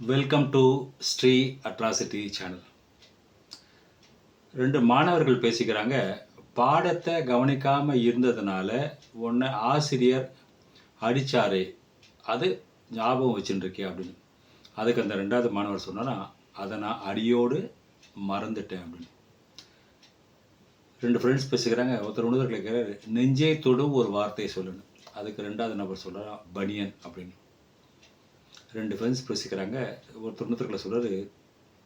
Welcome to Sri atrocity channel ரெண்டு மாணவர்கள் பேசிக்கிறாங்க பாடத்தை கவனிக்காமல் இருந்ததுனால உன்னை ஆசிரியர் அடிச்சாரே அது ஞாபகம் வச்சுட்டுருக்கே அப்படின்னு. அதுக்கு அந்த ரெண்டாவது மாணவர் சொன்னாரா அதை நான் அடியோடு மறந்துட்டேன் அப்படின்னு. ரெண்டு ஃப்ரெண்ட்ஸ் பேசிக்கிறாங்க ஒருத்தர் ஒன்று கேட்குறாரு நெஞ்சை தொடும் ஒரு வார்த்தையை சொல்லணும் அதுக்கு ரெண்டாவது நபர் சொல்கிறாரா பனியன் அப்படின்னு. ரெண்டு ஃப்ரெண்ட்ஸ் பேசிக்கிறாங்க. ஒரு இன்னொருத்தர்களை சொல்கிறார்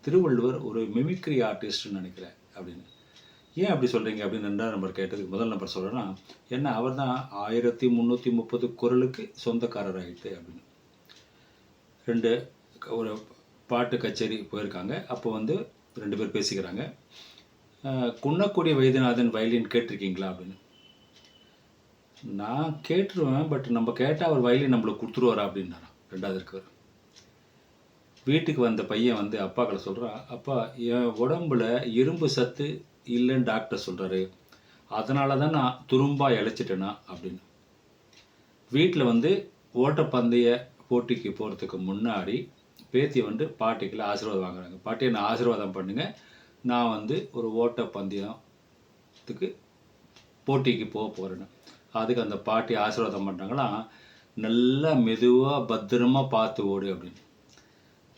திருவள்ளுவர் ஒரு மிமிக்ரி ஆர்டிஸ்ட்னு நினைக்கிறேன் அப்படின்னு. ஏன் அப்படி சொல்கிறீங்க அப்படின்னு ரெண்டாவது நம்பர் கேட்டதுக்கு முதல் நம்பர் சொல்கிறேன்னா என்ன அவர் தான் ஆயிரத்தி முந்நூற்றி முப்பது குரலுக்கு சொந்தக்காரர் ஆகிட்டு அப்படின்னு. ரெண்டு ஒரு பாட்டு கச்சேரி போயிருக்காங்க. அப்போ வந்து ரெண்டு பேர் பேசிக்கிறாங்க. குன்னக்கூடிய வைத்தியநாதன் வயலின் கேட்டிருக்கீங்களா? அப்படின்னு. நான் கேட்டுருவேன் பட் நம்ம கேட்டால் அவர் வயலின் நம்மளுக்கு கொடுத்துருவாரா அப்படின்னாரான் ரெண்டாவது இருக்கவர் வீட்டுக்கு வந்த பையன் வந்து அப்பாக்களை சொல்கிறான் அப்பா என் உடம்புல இரும்பு சத்து இல்லைன்னு டாக்டர் சொல்கிறாரு அதனால தான் நான் துரும்பாக இழைச்சிட்டேனா? அப்படின்னு. வீட்டில் வந்து ஓட்டப்பந்தய போட்டிக்கு போகிறதுக்கு முன்னாடி பேத்தி வந்து பாட்டிக்குள்ள ஆசீர்வாதம் வாங்குறாங்க. பாட்டியை நான் ஆசீர்வாதம் பண்ணுங்கள் நான் வந்து ஒரு ஓட்டப்பந்தயத்துக்கு போட்டிக்கு போக போகிறேன்னு அதுக்கு அந்த பாட்டி ஆசீர்வாதம் பண்ணுறாங்களாம் நல்லா மெதுவாக பத்திரமா பார்த்து ஓடு அப்படின்னு.